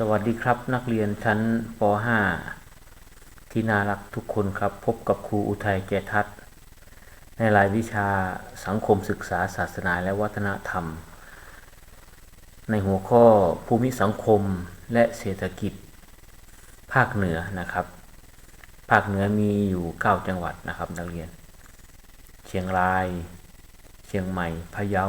สวัสดีครับนักเรียนชั้นป .5 ที่น่ารักทุกคนครับ พบกับครูอุทัยแกทัศน์ในรายวิชาสังคมศึกษาศาสนาและวัฒนธรรม ในหัวข้อภูมิสังคมและเศรษฐกิจ ภาคเหนือนะครับ ภาคเหนือมีอยู่ 9 จังหวัดนะครับนักเรียน เชียงราย เชียงใหม่พะเยา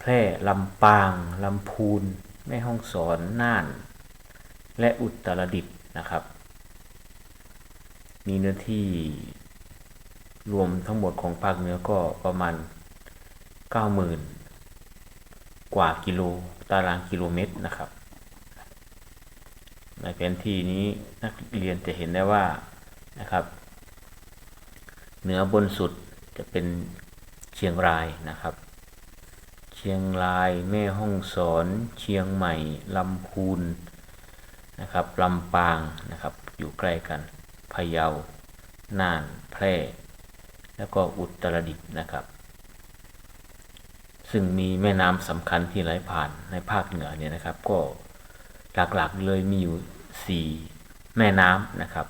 แพร่ลำปาง ลำพูน แม่ฮ่องสอนน่าน และอุตรดิตถ์นะครับ มีเนื้อที่รวมทั้งหมดของภาคเหนือก็ประมาณ 90,000 กว่ากิโลตารางกิโลเมตรนะครับ ในแผนที่นี้นักเรียนจะเห็นได้ว่านะครับ เหนือบนสุดจะเป็นเชียงรายนะครับ เชียงราย แม่ฮ่องสอน เชียงใหม่ลำพูนนะครับลำปางนะครับอยู่ใกล้กันพะเยา น่าน แพร่ แล้วก็อุตรดิตถ์นะครับ ซึ่งมีแม่น้ำสำคัญที่ไหลผ่านในภาคเหนือเนี่ยนะครับ ก็หลักๆเลยมีอยู่ 4 แม่น้ำนะครับ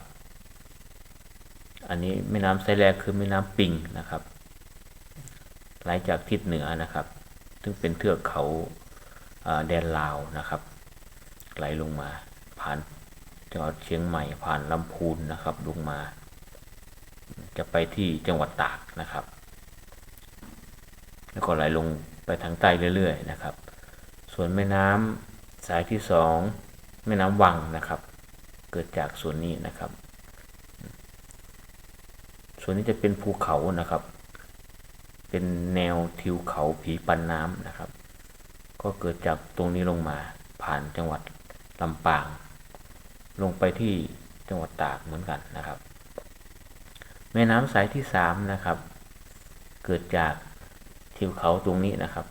อันนี้แม่น้ำไซแรกคือแม่น้ำปิงนะครับไหลจากทิศเหนือนะครับ ซึ่งเป็นเทือกเขาแดนลาวนะครับ ไหลลงมาผ่านจังหวัดเชียงใหม่ผ่านลำพูนนะครับลงมา จะไปที่จังหวัดตากนะครับ แล้วก็ไหลลงไปทางใต้เรื่อยๆนะครับ ส่วนแม่น้ำสายที่สองแม่น้ำวังนะครับ เกิดจากส่วนนี้นะครับ ส่วนนี้จะเป็นภูเขานะครับ เป็นแนวทิวเขาผีปันน้ำนะครับ ก็เกิดจากตรงนี้ลงมาผ่านจังหวัดลำปาง ลงไปที่จังหวัดตากเหมือนกันนะครับ แม่น้ำสายที่สามนะครับ เกิดจากทิวเขาตรงนี้นะครับ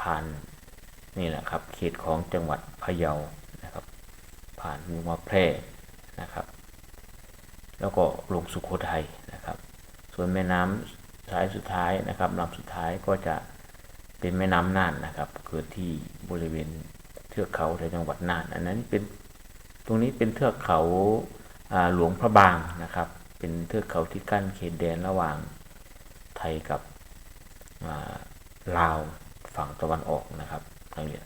ผ่านนี่แหละครับเขตของจังหวัดพะเยานะครับ ผ่านมุมาแพร่นะครับ แล้วก็ลงสุโขทัยนะครับ ส่วนแม่น้ำสายสุดท้ายนะครับลำสุดท้ายก็จะเป็นแม่น้ำน่านนะครับ เกิดที่บริเวณเทือกเขาในจังหวัดน่าน อันนั้นเป็นตรงนี้เป็นเทือกเขาหลวงพระบางนะครับ เป็นเทือกเขาที่กั้นเขตแดนระหว่างไทยกับลาวฝั่งตะวันออกนะครับนักเรียน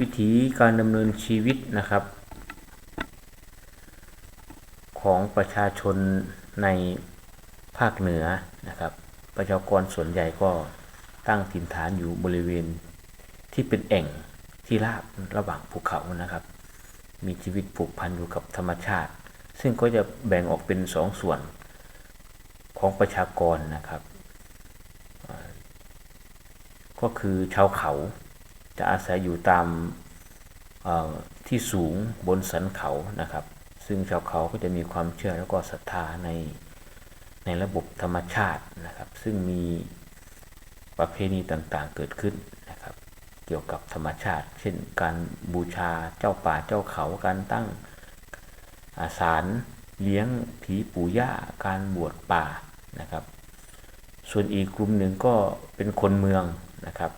วิถีการดำเนินชีวิตนะครับ ของประชาชนในภาคเหนือนะครับ ประชากรส่วนใหญ่ก็ตั้งถิ่นฐานอยู่บริเวณที่เป็นแอ่งที่ราบระหว่างภูเขานะครับ มีชีวิตผูกพันอยู่กับธรรมชาติ ซึ่งก็จะแบ่งออกเป็นสองส่วนของประชากรนะครับ ก็คือชาวเขา จะอาศัยอยู่ตามที่สูงบนสันเขานะครับ ซึ่งชาวเขาก็จะมีความเชื่อแล้วก็ศรัทธาในในระบบธรรมชาตินะครับ ซึ่งมีประเพณีต่างๆเกิดขึ้นนะครับ เกี่ยวกับธรรมชาติ เช่น การบูชาเจ้าป่าเจ้าเขาการตั้งอาสารเลี้ยงผีปู่ย่าการบวชป่านะครับ ส่วนอีกกลุ่มหนึ่งก็เป็นคนเมืองนะครับ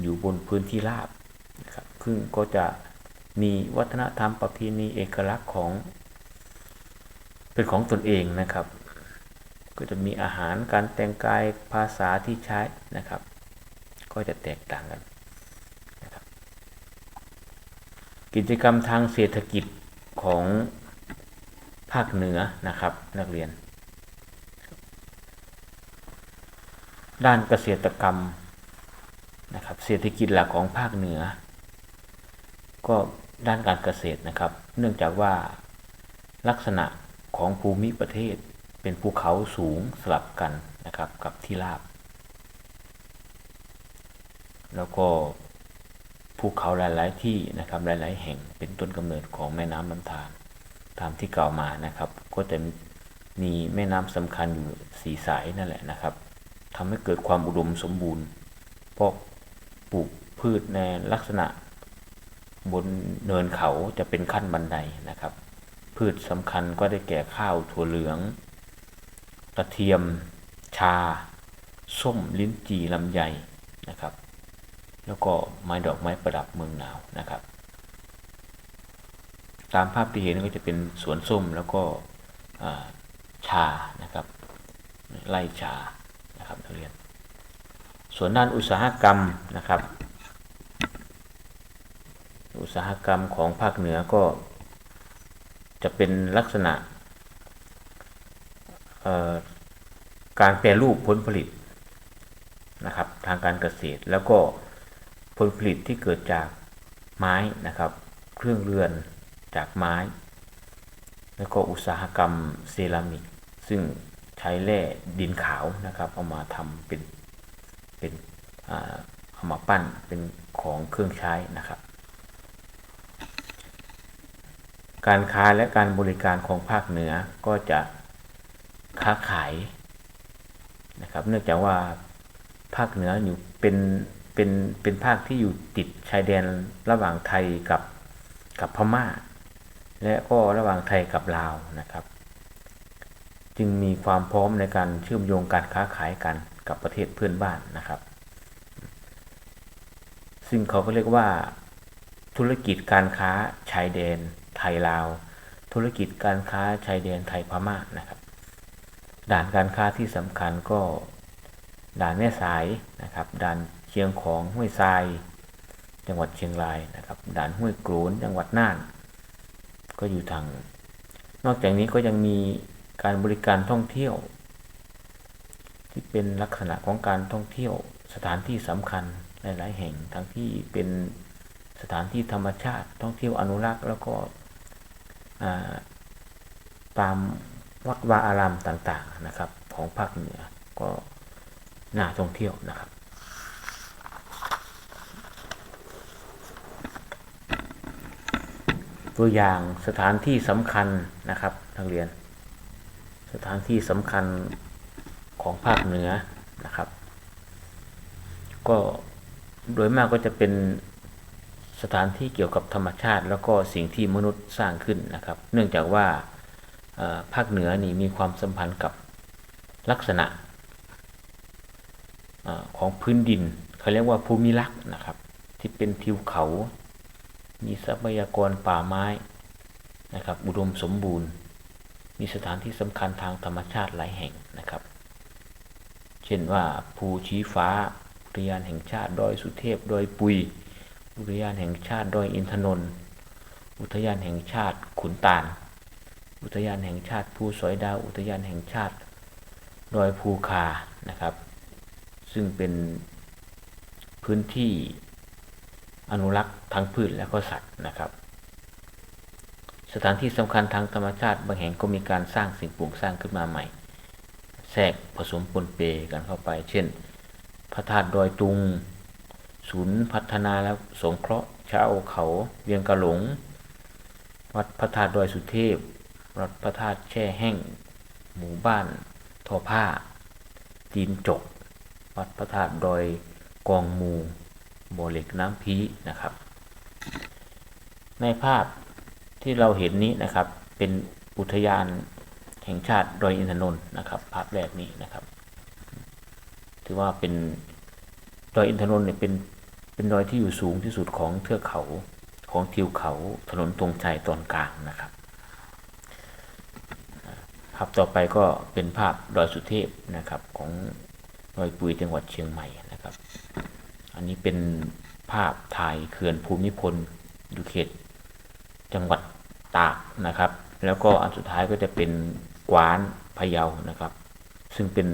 อยู่บนพื้นที่ราบนะครับซึ่งก็จะมีวัฒนธรรมประเพณีเอกลักษณ์ของ เป็นของตนเองนะครับ ก็จะมีอาหารการแต่งกายภาษาที่ใช้นะครับ ก็จะแตกต่างกันนะครับกิจกรรมทางเศรษฐกิจของภาคเหนือนะครับนักเรียน ด้านเกษตรกรรม นะครับเศรษฐกิจหลักของภาคเหนือ ก็ด้านการเกษตรนะครับ เนื่องจากว่าลักษณะของภูมิประเทศเป็นภูเขาสูงสลับกันนะครับกับที่ราบ แล้วก็ภูเขาหลาย ๆ ที่นะครับหลาย ๆ แห่งเป็นต้นกำเนิดของแม่น้ำลำธารตามที่กล่าวมานะครับ ก็จะมีแม่น้ำสำคัญอยู่สีสายนั่นแหละนะครับทำให้เกิดความอุดมสมบูรณ์เพราะ ปลูกพืชในลักษณะบนเนินเขาจะเป็นขั้นบันไดนะครับ พืชสำคัญก็ได้แก่ข้าวถั่วเหลือง กระเทียม ชา ส้มลิ้นจี่ลำไยนะครับ แล้วก็ไม้ดอกไม้ประดับเมืองหนาวนะครับ ตามภาพที่เห็นก็จะเป็นสวนส้มแล้วก็ชานะครับไร่ชานะครับนักเรียน ส่วนด้านอุตสาหกรรมนะครับ อุตสาหกรรมของภาคเหนือก็จะเป็นลักษณะการแปรรูปผลผลิตนะครับ ทางการเกษตรแล้วก็ผลผลิตที่เกิดจากไม้นะครับ เครื่องเรือนจากไม้ แล้วก็อุตสาหกรรมเซรามิก ซึ่งใช้แร่ดินขาวนะครับ เอามาทำเป็น เป็นเอามาปั้นเป็นของเครื่องใช้นะครับ การค้าและการบริการของภาคเหนือก็จะค้าขายนะครับ เนื่องจากว่าภาคเหนืออยู่เป็นเป็นเป็นภาคที่อยู่ติดชายแดนระหว่างไทยกับกับพม่า และก็ระหว่างไทยกับลาวนะครับ จึงมีความพร้อมในการเชื่อมโยงการค้าขายกัน กับประเทศเพื่อนบ้านนะครับ ซึ่งเขาก็เรียกว่า ธุรกิจการค้าชายแดนไทยลาว ธุรกิจการค้าชายแดนไทยพม่านะครับ ด่านการค้าที่สำคัญก็ด่านแม่สายนะครับ ด่านเชียงของห้วยทราย จังหวัดเชียงรายนะครับ ด่านห้วยโกรนจังหวัดน่าน ก็อยู่ทาง นอกจากนี้ก็ยังมีการบริการท่องเที่ยว ที่เป็นลักษณะของการท่องเที่ยวสถานที่สำคัญหลาย ๆ แห่งทั้งที่เป็นสถานที่ธรรมชาติ ท่องเที่ยวอนุรักษ์ แล้วก็ตามวัดวาอารามต่าง ๆ นะครับ ของภาคเหนือก็น่าท่องเที่ยวนะครับตัวอย่างสถานที่สำคัญนะครับนักเรียน สถานที่สำคัญ ของภาคเหนือนะครับ ก็โดยมากก็จะเป็นสถานที่เกี่ยวกับธรรมชาติ แล้วก็สิ่งที่มนุษย์สร้างขึ้นนะครับ เนื่องจากว่าภาคเหนือนี่มีความสัมพันธ์กับลักษณะอของพื้นดินเขาเรียกว่าภูมิลักษณ์นะครับ ที่เป็นทิวเขา มีทรัพยากรป่าไม้นะครับ อุดมสมบูรณ์ มีสถานที่สำคัญทางธรรมชาติหลายแห่งนะครับ เช่นว่าภูชี้ฟ้าอุทยานแห่งชาติดอยสุเทพดอยปุย อุทยานแห่งชาติดอยอินทนนท์อุทยานแห่งชาติขุนตาล อุทยานแห่งชาติภูสอยดาว อุทยานแห่งชาติดอยภูคานะครับ ซึ่งเป็นพื้นที่อนุรักษ์ทั้งพืชและก็สัตว์นะครับ สถานที่สำคัญทางธรรมชาติบางแห่งก็มีการสร้างสิ่งปลูกสร้างขึ้นมาใหม่ แทรกผสมปนเปกันเข้าไป เช่น พระธาตุดอยตุง ศูนย์พัฒนาและสงเคราะห์ชาวเขาเวียงกะหลง วัดพระธาตุดอยสุเทพวัดพระธาตุแช่แห้ง หมู่บ้านทอผ้าจีนจก วัดพระธาตุดอยกองมูบ่อเหล็กน้ำพีนะครับ ในภาพที่เราเห็นนี้นะครับเป็นอุทยาน แห่งชาติดอยอินทนนท์นะครับ ภาพแรกนี้นะครับ ถือว่าเป็นดอยอินทนนท์เนี่ยเป็นเป็นดอยที่อยู่สูงที่สุดของเทือกเขาของทิวเขาถนนตรงชัยตอนกลางนะครับ ภาพต่อไปก็เป็นภาพดอยสุเทพนะครับของดอยปุยจังหวัดเชียงใหม่นะครับ อันนี้เป็นภาพถ่ายเขื่อนภูมิพลอยู่เขตจังหวัดตากนะครับ แล้วก็อันสุดท้ายก็จะเป็น กวานพะเยานะครับ ซึ่งเป็น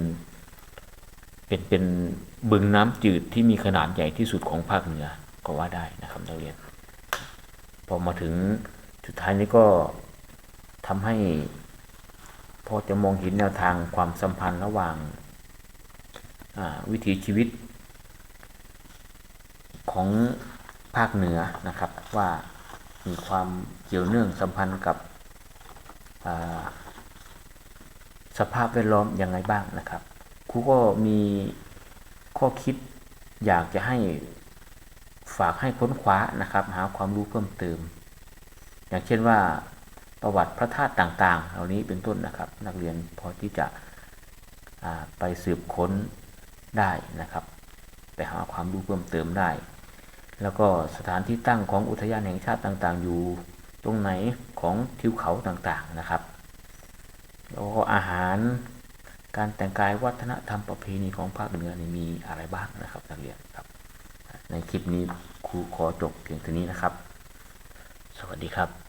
เป็นเป็นบึงน้ำจืดที่มีขนาดใหญ่ที่สุดของภาคเหนือก็ว่าได้นะครับนักเรียน พอมาถึงสุดท้ายนี้ก็ทำให้พอจะมองเห็นแนวทางความสัมพันธ์ระหว่างวิถีชีวิต ของภาคเหนือนะครับว่ามีความเกี่ยวเนื่องสัมพันธ์กับ สภาพแวดล้อมยังไงบ้างนะครับครูก็มีข้อคิดอยากจะให้ฝากให้ค้นคว้านะครับ หาความรู้เพิ่มเติม อย่างเช่นว่าประวัติพระธาตุต่างๆ เหล่านี้เป็นต้นนะครับ นักเรียนพอที่จะไปสืบค้นได้นะครับ ไปหาความรู้เพิ่มเติมได้ แล้วก็สถานที่ตั้งของอุทยานแห่งชาติต่างๆ อยู่ตรงไหนของทิวเขาต่างๆนะครับ แล้วก็อาหารการแต่งกายวัฒนธรรมประเพณีของภาคเหนือนี่มีอะไรบ้างนะครับนักเรียนครับ ในคลิปนี้ครูขอจบเพียงเท่านี้นะครับ สวัสดีครับ